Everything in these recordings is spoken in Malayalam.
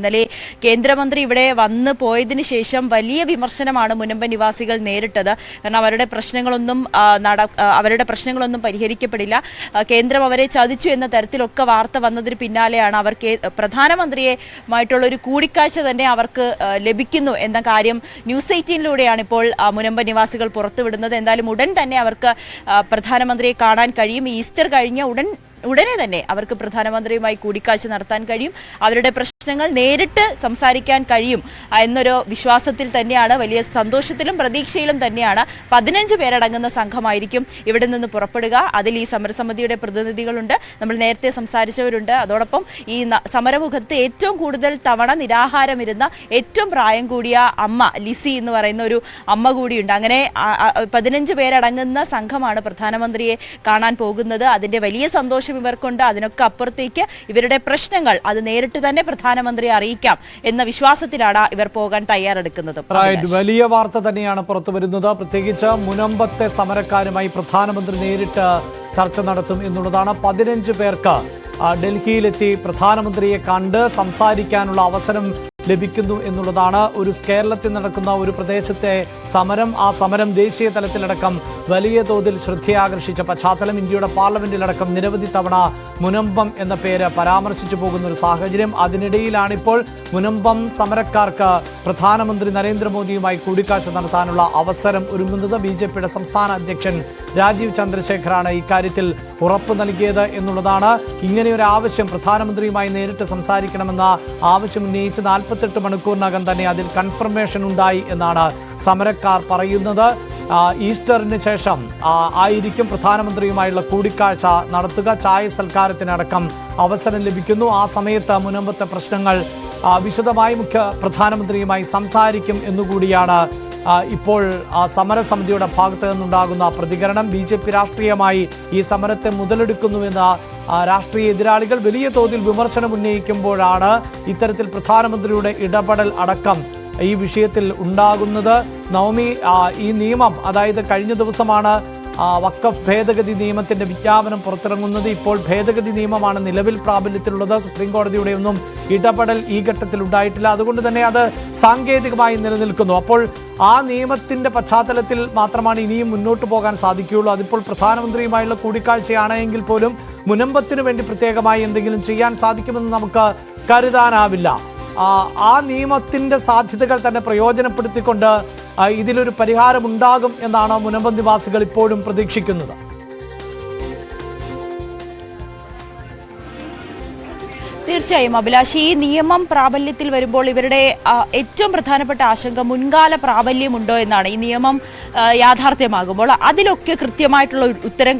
ഇന്നലെ കേന്ദ്രമന്ത്രി ഇവിടെ വന്ന് പോയതിനു ശേഷം വലിയ വിമർശനമാണ് മുനമ്പ നിവാസികൾ നേരിട്ടത്. കാരണം അവരുടെ പ്രശ്നങ്ങളൊന്നും അവരുടെ പ്രശ്നങ്ങളൊന്നും പരിഹരിക്കപ്പെടില്ല. കേന്ദ്രം അവരെ ചതിച്ചു എന്ന തരത്തിലൊക്കെ വാർത്ത വന്നതിന് പിന്നാലെയാണ് അവർ പ്രധാനമന്ത്രിയുമായിട്ടുള്ള ഒരു കൂടിക്കാഴ്ച തന്നെ അവർക്ക് ലഭിക്കുന്നു എന്ന കാര്യം ന്യൂസ് എയ്റ്റീനിലൂടെയാണ് ഇപ്പോൾ മുനമ്പ നിവാസികൾ പുറത്തുവിടുന്നത്. എന്തായാലും ഉടൻ തന്നെ അവർക്ക് പ്രധാനമന്ത്രിയെ കാണാൻ കഴിയും. ഈസ്റ്റർ കഴിഞ്ഞ ഉടൻ ഉടനെ തന്നെ അവർക്ക് പ്രധാനമന്ത്രിയുമായി കൂടിക്കാഴ്ച നടത്താൻ കഴിയും. അവരുടെ പ്രശ്നങ്ങൾ നേരിട്ട് സംസാരിക്കാൻ കഴിയും എന്നൊരു വിശ്വാസത്തിൽ തന്നെയാണ് വലിയ സന്തോഷത്തിലും പ്രതീക്ഷയിലും തന്നെയാണ് പതിനഞ്ച് പേരടങ്ങുന്ന സംഘമായിരിക്കും ഇവിടെ നിന്ന് പുറപ്പെടുക. അതിൽ ഈ സമരസമിതിയുടെ പ്രതിനിധികളുണ്ട്. നമ്മൾ നേരത്തെ സംസാരിച്ചവരുണ്ട്. അതോടൊപ്പം ഈ സമരമുഖത്ത് ഏറ്റവും കൂടുതൽ തവണ നിരാഹാരമിരുന്ന ഏറ്റവും പ്രായം കൂടിയ അമ്മ ലിസി എന്ന് പറയുന്ന ഒരു അമ്മ കൂടിയുണ്ട്. അങ്ങനെ പതിനഞ്ച് പേരടങ്ങുന്ന സംഘമാണ് പ്രധാനമന്ത്രിയെ കാണാൻ പോകുന്നത്. അതിന്റെ വലിയ സന്തോഷം ഇവർക്കുണ്ട്. അതിനൊക്കെ അപ്പുറത്തേക്ക് ഇവരുടെ പ്രശ്നങ്ങൾ അത് നേരിട്ട് തന്നെ പ്രധാനമന്ത്രിയെ അറിയിക്കാം എന്ന വിശ്വാസത്തിലാണ് ഇവർ പോകാൻ തയ്യാറെടുക്കുന്നത്. വലിയ വാർത്ത തന്നെയാണ് പുറത്തു വരുന്നത്. പ്രത്യേകിച്ച് മുനമ്പത്തെ സമരക്കാരുമായി പ്രധാനമന്ത്രി നേരിട്ട് ചർച്ച നടത്തും എന്നുള്ളതാണ്. പതിനഞ്ച് പേർക്ക് ഡൽഹിയിലെത്തി പ്രധാനമന്ത്രിയെ കണ്ട് സംസാരിക്കാനുള്ള അവസരം ലഭിക്കുന്നു എന്നുള്ളതാണ് ഒരു കേരളത്തിൽ നടക്കുന്ന ഒരു പ്രദേശത്തെ സമരം. ആ സമരം ദേശീയ തലത്തിലടക്കം വലിയ തോതിൽ ശ്രദ്ധയാകർഷിച്ച പശ്ചാത്തലം ഇന്ത്യയുടെ പാർലമെന്റിലടക്കം നിരവധി തവണ മുനമ്പം എന്ന പേര് പരാമർശിച്ചു പോകുന്ന ഒരു സാഹചര്യം അതിനിടയിലാണിപ്പോൾ മുനമ്പം സമരക്കാർക്ക് പ്രധാനമന്ത്രി നരേന്ദ്രമോദിയുമായി കൂടിക്കാഴ്ച നടത്താനുള്ള അവസരം ഒരുങ്ങുന്നത് ബി ജെ പിയുടെ സംസ്ഥാന അധ്യക്ഷൻ രാജീവ് ചന്ദ്രശേഖറാണ് ഇക്കാര്യത്തിൽ ഉറപ്പ് നൽകിയത് എന്നുള്ളതാണ്. ഇങ്ങനെയൊരു ആവശ്യം പ്രധാനമന്ത്രിയുമായി നേരിട്ട് സംസാരിക്കണമെന്ന ആവശ്യം ഉന്നയിച്ച് നാൽപ്പത്തെട്ട് മണിക്കൂറിനകം തന്നെ അതിൽ കൺഫർമേഷൻ ഉണ്ടായി എന്നാണ് സമരക്കാർ പറയുന്നത്. ഈസ്റ്ററിന് ശേഷം ആയിരിക്കും പ്രധാനമന്ത്രിയുമായുള്ള കൂടിക്കാഴ്ച നടത്തുക. ചായ സൽക്കാരത്തിനടക്കം അവസരം ലഭിക്കുന്നു. ആ സമയത്ത് മുനമ്പത്തെ പ്രശ്നങ്ങൾ വിശദമായി മുഖ്യ പ്രധാനമന്ത്രിയുമായി സംസാരിക്കും എന്നുകൂടിയാണ് ഇപ്പോൾ സമരസമിതിയുടെ ഭാഗത്ത് നിന്നുണ്ടാകുന്ന പ്രതികരണം ബി ജെ പി രാഷ്ട്രീയമായി ഈ സമരത്തെ മുതലെടുക്കുന്നുവെന്ന രാഷ്ട്രീയ എതിരാളികൾ വലിയ തോതിൽ വിമർശനം ഉന്നയിക്കുമ്പോഴാണ് ഇത്തരത്തിൽ പ്രധാനമന്ത്രിയുടെ ഇടപെടൽ അടക്കം ഈ വിഷയത്തിൽ ഉണ്ടാകുന്നത്. നവമി ഈ നിയമം അതായത് കഴിഞ്ഞ ദിവസമാണ് വഖഫ് ഭേദഗതി നിയമത്തിന്റെ വിജ്ഞാപനം പുറത്തിറങ്ങുന്നത് ഇപ്പോൾ ഭേദഗതി നിയമമാണ് നിലവിൽ പ്രാബല്യത്തിലുള്ളത്. സുപ്രീം കോടതിയുടെ ഒന്നും ഇടപെടൽ ഈ ഘട്ടത്തിൽ ഉണ്ടായിട്ടില്ല. അതുകൊണ്ട് തന്നെ അത് സാങ്കേതികമായി നിലനിൽക്കുന്നു. അപ്പോൾ ആ നിയമത്തിന്റെ പശ്ചാത്തലത്തിൽ മാത്രമാണ് ഇനിയും മുന്നോട്ട് പോകാൻ സാധിക്കുകയുള്ളൂ. അതിപ്പോൾ പ്രധാനമന്ത്രിയുമായുള്ള കൂടിക്കാഴ്ചയാണ് എങ്കിൽ പോലും മുനമ്പത്തിനു വേണ്ടി പ്രത്യേകമായി എന്തെങ്കിലും ചെയ്യാൻ സാധിക്കുമെന്ന് നമുക്ക് കരുതാനാവില്ല. ആ, നിയമത്തിന്റെ സാധ്യതകൾ തന്നെ പ്രയോജനപ്പെടുത്തിക്കൊണ്ട് ഇതിലൊരു പരിഹാരമുണ്ടാകും എന്നാണ് മുനമ്പം നിവാസികൾ ഇപ്പോഴും പ്രതീക്ഷിക്കുന്നത്. തീർച്ചയായും അഭിലാഷ് ഈ നിയമം പ്രാബല്യത്തിൽ വരുമ്പോൾ ഇവരുടെ ഏറ്റവും പ്രധാനപ്പെട്ട ആശങ്ക മുൻകാല പ്രാബല്യമുണ്ടോ എന്നാണ്. ഈ നിയമം യാഥാർത്ഥ്യമാകുമ്പോൾ അതിലൊക്കെ കൃത്യമായിട്ടുള്ള ഉത്തരം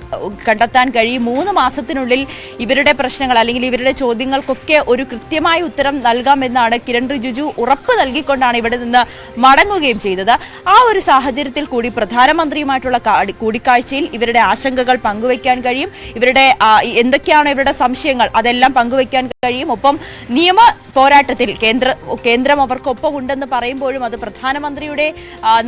കണ്ടെത്താൻ കഴിയും. മൂന്ന് മാസത്തിനുള്ളിൽ ഇവരുടെ പ്രശ്നങ്ങൾ അല്ലെങ്കിൽ ഇവരുടെ ചോദ്യങ്ങൾക്കൊക്കെ ഒരു കൃത്യമായ ഉത്തരം നൽകാമെന്നാണ് കിരൺ റിജിജു ഉറപ്പ് നൽകിക്കൊണ്ടാണ് ഇവിടെ നിന്ന് മടങ്ങുകയും ചെയ്തത്. ആ ഒരു സാഹചര്യത്തിൽ കൂടി പ്രധാനമന്ത്രിയുമായിട്ടുള്ള കൂടിക്കാഴ്ചയിൽ ഇവരുടെ ആശങ്കകൾ പങ്കുവയ്ക്കാൻ കഴിയും. ഇവരുടെ എന്തൊക്കെയാണ് ഇവരുടെ സംശയങ്ങൾ? അതെല്ലാം പങ്കുവയ്ക്കാൻ കഴിയും. ഒപ്പം നിയമ പോരാട്ടത്തിൽ കേന്ദ്ര കേന്ദ്രം അവർക്കൊപ്പം ഉണ്ടെന്ന് പറയുമ്പോഴും അത് പ്രധാനമന്ത്രിയുടെ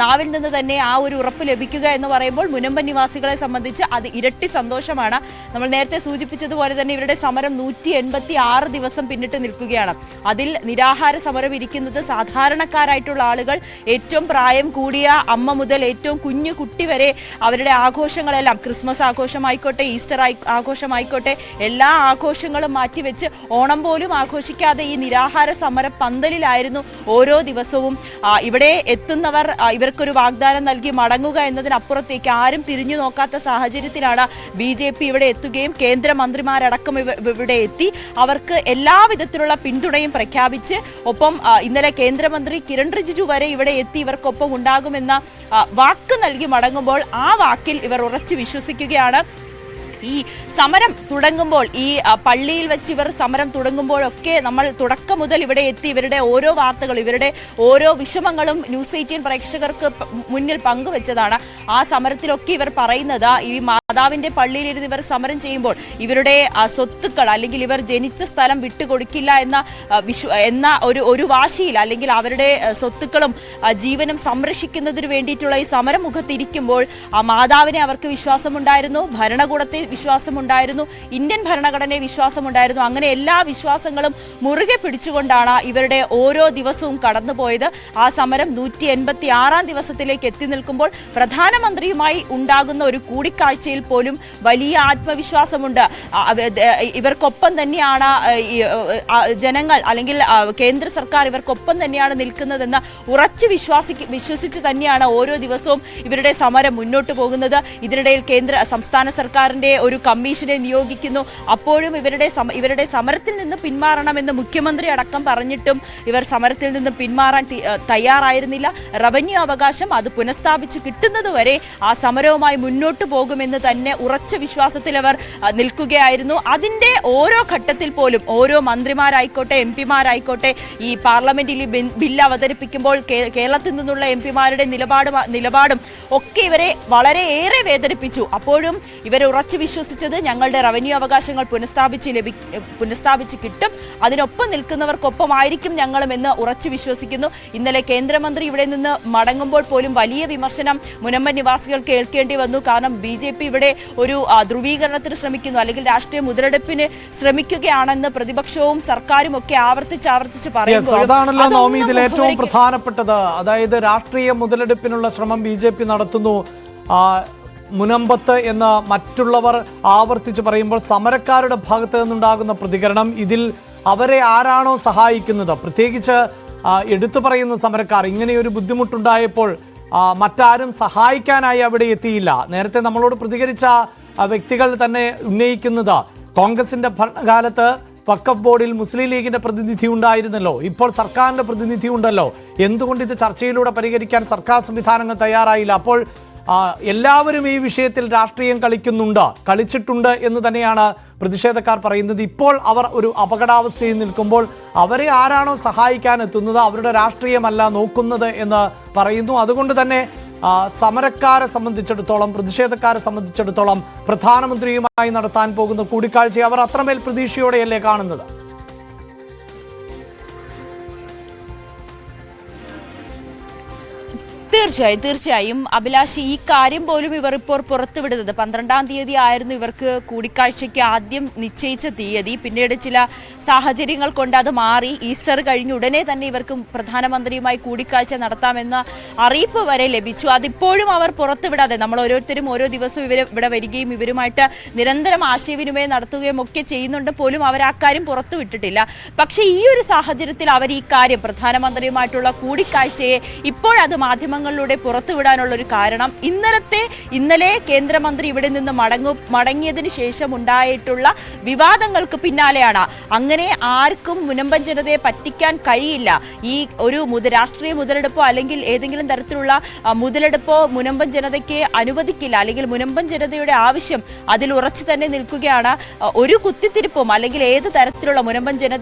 നാവിൽ നിന്ന് തന്നെ ആ ഒരു ഉറപ്പ് ലഭിക്കുക എന്ന് പറയുമ്പോൾ മുനമ്പൻ നിവാസികളെ സംബന്ധിച്ച് അത് ഇരട്ടി സന്തോഷമാണ്. നമ്മൾ നേരത്തെ സൂചിപ്പിച്ചതുപോലെ തന്നെ ഇവരുടെ സമരം നൂറ്റി എൺപത്തി ആറ് ദിവസം പിന്നിട്ട് നിൽക്കുകയാണ്. അതിൽ നിരാഹാര സമരം ഇരിക്കുന്നത് സാധാരണക്കാരായിട്ടുള്ള ആളുകൾ ഏറ്റവും പ്രായം കൂടിയ അമ്മ മുതൽ ഏറ്റവും കുഞ്ഞു കുട്ടി വരെ അവരുടെ ആഘോഷങ്ങളെല്ലാം ക്രിസ്മസ് ആഘോഷമായിക്കോട്ടെ ഈസ്റ്റർ ആഘോഷമായിക്കോട്ടെ എല്ലാ ആഘോഷങ്ങളും മാറ്റിവെച്ച് ഓണം പോലും ആഘോഷിക്കാതെ ഈ നിരാഹാര സമര പന്തലിലായിരുന്നു ഓരോ ദിവസവും. ഇവിടെ എത്തുന്നവർ ഇവർക്കൊരു വാഗ്ദാനം നൽകി മടങ്ങുക എന്നതിനപ്പുറത്തേക്ക് ആരും തിരിഞ്ഞു നോക്കാത്ത സാഹചര്യത്തിലാണ് ബി ജെ പി ഇവിടെ എത്തുകയും കേന്ദ്രമന്ത്രിമാരടക്കം ഇവ- ഇവിടെ എത്തി. അവർക്ക് എല്ലാവിധത്തിലുള്ള പിന്തുണയും പ്രഖ്യാപിച്ച് ഒപ്പം ഇന്നലെ കേന്ദ്രമന്ത്രി കിരൺ റിജിജു വരെ ഇവിടെ എത്തി ഇവർക്കൊപ്പം ഉണ്ടാകുമെന്ന വാക്ക് നൽകി മടങ്ങുമ്പോൾ ആ വാക്കിൽ ഇവർ ഉറച്ചു വിശ്വസിക്കുകയാണ്. ഈ സമരം തുടങ്ങുമ്പോൾ ഈ പള്ളിയിൽ വെച്ച് ഇവർ സമരം തുടങ്ങുമ്പോഴൊക്കെ നമ്മൾ തുടക്കം മുതൽ ഇവിടെ എത്തി ഇവരുടെ ഓരോ വാർത്തകളും ഇവരുടെ ഓരോ വിഷമങ്ങളും ന്യൂസ് എയ്റ്റീൻ പ്രേക്ഷകർക്ക് മുന്നിൽ പങ്കുവച്ചതാണ്. ആ സമരത്തിലൊക്കെ ഇവർ പറയുന്നത് ഈ മാതാവിന്റെ പള്ളിയിലിരുന്ന് ഇവർ സമരം ചെയ്യുമ്പോൾ ഇവരുടെ സ്വത്തുക്കൾ അല്ലെങ്കിൽ ഇവർ ജനിച്ച സ്ഥലം വിട്ടുകൊടുക്കില്ല എന്ന വിശ്വ എന്ന ഒരു ഒരു വാശിയിൽ അല്ലെങ്കിൽ അവരുടെ സ്വത്തുക്കളും ജീവനും സംരക്ഷിക്കുന്നതിന് വേണ്ടിയിട്ടുള്ള ഈ സമരം മുഖത്തിരിക്കുമ്പോൾ ആ മാതാവിനെ അവർക്ക് വിശ്വാസമുണ്ടായിരുന്നു ഭരണകൂടത്തെ വിശ്വാസമുണ്ടായിരുന്നു ഇന്ത്യൻ ഭരണഘടനയെ വിശ്വാസമുണ്ടായിരുന്നു. അങ്ങനെ എല്ലാ വിശ്വാസങ്ങളും മുറുകെ പിടിച്ചുകൊണ്ടാണ് ഇവരുടെ ഓരോ ദിവസവും കടന്നുപോയത്. ആ സമരം നൂറ്റി എൺപത്തി ആറാം ദിവസത്തിലേക്ക് എത്തി നിൽക്കുമ്പോൾ പ്രധാനമന്ത്രിയുമായി ഉണ്ടാകുന്ന ഒരു കൂടിക്കാഴ്ചയിൽ പോലും വലിയ ആത്മവിശ്വാസമുണ്ട്. ഇവർക്കൊപ്പം തന്നെയാണ് ജനങ്ങൾ അല്ലെങ്കിൽ കേന്ദ്ര സർക്കാർ ഇവർക്കൊപ്പം തന്നെയാണ് നിൽക്കുന്നതെന്ന് ഉറച്ചു വിശ്വാസിക്ക് വിശ്വസിച്ച് തന്നെയാണ് ഓരോ ദിവസവും ഇവരുടെ സമരം മുന്നോട്ട് പോകുന്നത്. ഇതിനിടയിൽ കേന്ദ്ര സംസ്ഥാന സർക്കാരിന്റെ ഒരു കമ്മീഷനെ നിയോഗിക്കുന്നു. അപ്പോഴും ഇവരുടെ ഇവരുടെ സമരത്തിൽ നിന്ന് പിന്മാറണമെന്ന് മുഖ്യമന്ത്രി അടക്കം പറഞ്ഞിട്ടും ഇവർ സമരത്തിൽ നിന്ന് പിന്മാറാൻ തയ്യാറായിരുന്നില്ല. റവന്യൂ അവകാശം അത് പുനഃസ്ഥാപിച്ച് കിട്ടുന്നതുവരെ ആ സമരവുമായി മുന്നോട്ട് പോകുമെന്ന് തന്നെ ഉറച്ച വിശ്വാസത്തിൽ അവർ നിൽക്കുകയായിരുന്നു. അതിന്റെ ഓരോ ഘട്ടത്തിൽ പോലും ഓരോ മന്ത്രിമാരായിക്കോട്ടെ എം പിമാരായിക്കോട്ടെ ഈ പാർലമെന്റിൽ ബില്ല് അവതരിപ്പിക്കുമ്പോൾ കേരളത്തിൽ നിന്നുള്ള എം പിമാരുടെ നിലപാടും നിലപാടും ഒക്കെ ഇവരെ വളരെയേറെ വേദനിപ്പിച്ചു. അപ്പോഴും ഇവരെ ഉറച്ചു വിശ്വസിച്ചത് ഞങ്ങളുടെ റവന്യൂ അവകാശങ്ങൾ പുനഃസ്ഥാപിച്ച് ലഭി പുനഃസ്ഥാപിച്ച് കിട്ടും. അതിനൊപ്പം നിൽക്കുന്നവർക്കൊപ്പമായിരിക്കും ഞങ്ങളും എന്ന് ഉറച്ചു വിശ്വസിക്കുന്നു. ഇന്നലെ കേന്ദ്രമന്ത്രി ഇവിടെ നിന്ന് മടങ്ങുമ്പോൾ പോലും വലിയ വിമർശനം മുനമ്പ നിവാസികൾ കേൾക്കേണ്ടി വന്നു. കാരണം ബി ഇവിടെ ഒരു ആ, ധ്രുവീകരണത്തിന് ശ്രമിക്കുന്നു. അല്ലെങ്കിൽ രാഷ്ട്രീയ മുതലെടുപ്പിന് ശ്രമിക്കുകയാണെന്ന് പ്രതിപക്ഷവും സർക്കാരും ഒക്കെ ആവർത്തിച്ച് ആവർത്തിച്ച് പറയുന്നു അതാണല്ലോ അതൊന്നും ഇതിൽ ഏറ്റവും പ്രധാനപ്പെട്ടത്. അതായത് രാഷ്ട്രീയ മുതലെടുപ്പിനുള്ള ശ്രമം ബി ജെ പി നടത്തുന്നു. മുനമ്പത്ത് എന്ന് മറ്റുള്ളവർ ആവർത്തിച്ച് പറയുമ്പോൾ സമരക്കാരുടെ ഭാഗത്ത് നിന്നുണ്ടാകുന്ന പ്രതികരണം ഇതിൽ അവരെ ആരാണോ സഹായിക്കുന്നത്? പ്രത്യേകിച്ച് എടുത്തു പറയുന്ന സമരക്കാർ. ഇങ്ങനെയൊരു ബുദ്ധിമുട്ടുണ്ടായപ്പോൾ മറ്റാരും സഹായിക്കാനായി അവിടെ എത്തിയില്ല. നേരത്തെ നമ്മളോട് പ്രതികരിച്ച വ്യക്തികൾ തന്നെ ഉന്നയിക്കുന്നത് കോൺഗ്രസിന്റെ ഭരണകാലത്ത് വക്കഫ് ബോർഡിൽ മുസ്ലിം ലീഗിന്റെ പ്രതിനിധി ഉണ്ടായിരുന്നല്ലോ. ഇപ്പോൾ സർക്കാരിന്റെ പ്രതിനിധി ഉണ്ടല്ലോ. എന്തുകൊണ്ട് ഇത് ചർച്ചയിലൂടെ പരിഹരിക്കാൻ സർക്കാർ സംവിധാനങ്ങൾ തയ്യാറായില്ല? അപ്പോൾ എല്ലാവരും ഈ വിഷയത്തിൽ രാഷ്ട്രീയം കളിക്കുന്നുണ്ട്? കളിച്ചിട്ടുണ്ട് എന്ന് തന്നെയാണ് പ്രതിഷേധക്കാർ പറയുന്നത്. ഇപ്പോൾ അവർ ഒരു അപകടാവസ്ഥയിൽ നിൽക്കുമ്പോൾ അവരെ ആരാണോ സഹായിക്കാൻ എത്തുന്നത് അവരുടെ രാഷ്ട്രീയമല്ല നോക്കുന്നത് എന്ന് പറയുന്നു. അതുകൊണ്ട് തന്നെ സമരക്കാരെ സംബന്ധിച്ചിടത്തോളം പ്രതിഷേധക്കാരെ സംബന്ധിച്ചിടത്തോളം പ്രധാനമന്ത്രിയുമായി നടത്താൻ പോകുന്ന കൂടിക്കാഴ്ചയെ അവർ അത്രമേൽ പ്രതീക്ഷയോടെയല്ലേ കാണുന്നത്? തീർച്ചയായും തീർച്ചയായും. അഭിലാഷ് ഈ കാര്യം പോലും ഇവർ ഇപ്പോൾ പുറത്തുവിടുന്നത് പന്ത്രണ്ടാം തീയതി ആയിരുന്നു ഇവർക്ക് കൂടിക്കാഴ്ചയ്ക്ക് ആദ്യം നിശ്ചയിച്ച തീയതി. പിന്നീട് ചില സാഹചര്യങ്ങൾ കൊണ്ട് അത് മാറി. ഈസ്റ്റർ കഴിഞ്ഞ് ഉടനെ തന്നെ ഇവർക്ക് പ്രധാനമന്ത്രിയുമായി കൂടിക്കാഴ്ച നടത്താമെന്ന അറിയിപ്പ് വരെ ലഭിച്ചു. അതിപ്പോഴും അവർ പുറത്തുവിടാതെ നമ്മൾ ഓരോരുത്തരും ഓരോ ദിവസവും ഇവർ ഇവിടെ വരികയും ഇവരുമായിട്ട് നിരന്തരം ആശയവിനിമയം നടത്തുകയും ഒക്കെ ചെയ്യുന്നുണ്ട്. പോലും അവർ ആ കാര്യം പുറത്തു വിട്ടിട്ടില്ല പക്ഷേ ഈ ഒരു സാഹചര്യത്തിൽ അവർ ഈ കാര്യം പ്രധാനമന്ത്രിയുമായിട്ടുള്ള കൂടിക്കാഴ്ചയെ ഇപ്പോഴത് മാധ്യമങ്ങളിലൂടെ പുറത്തുവിടാനുള്ള ഒരു കാരണം ഇന്നലത്തെ ഇന്നലെ കേന്ദ്രമന്ത്രി ഇവിടെ നിന്ന് മടങ്ങു മടങ്ങിയതിന് ശേഷം ഉണ്ടായിട്ടുള്ള വിവാദങ്ങൾക്ക് പിന്നാലെയാണ്. അങ്ങനെ ആർക്കും മുനമ്പൻ ജനതയെ പറ്റിക്കാൻ കഴിയില്ല. ഈ ഒരു മുത രാഷ്ട്രീയ മുതലെടുപ്പോ അല്ലെങ്കിൽ ഏതെങ്കിലും തരത്തിലുള്ള മുതലെടുപ്പോ മുനമ്പൻ ജനതയ്ക്ക് അനുവദിക്കില്ല. അല്ലെങ്കിൽ മുനമ്പൻ ജനതയുടെ ആവശ്യം അതിൽ ഉറച്ചു തന്നെ നിൽക്കുകയാണ്. ഒരു കുത്തിത്തിരിപ്പും അല്ലെങ്കിൽ ഏത് തരത്തിലുള്ള മുനമ്പൻ ജനതയുടെ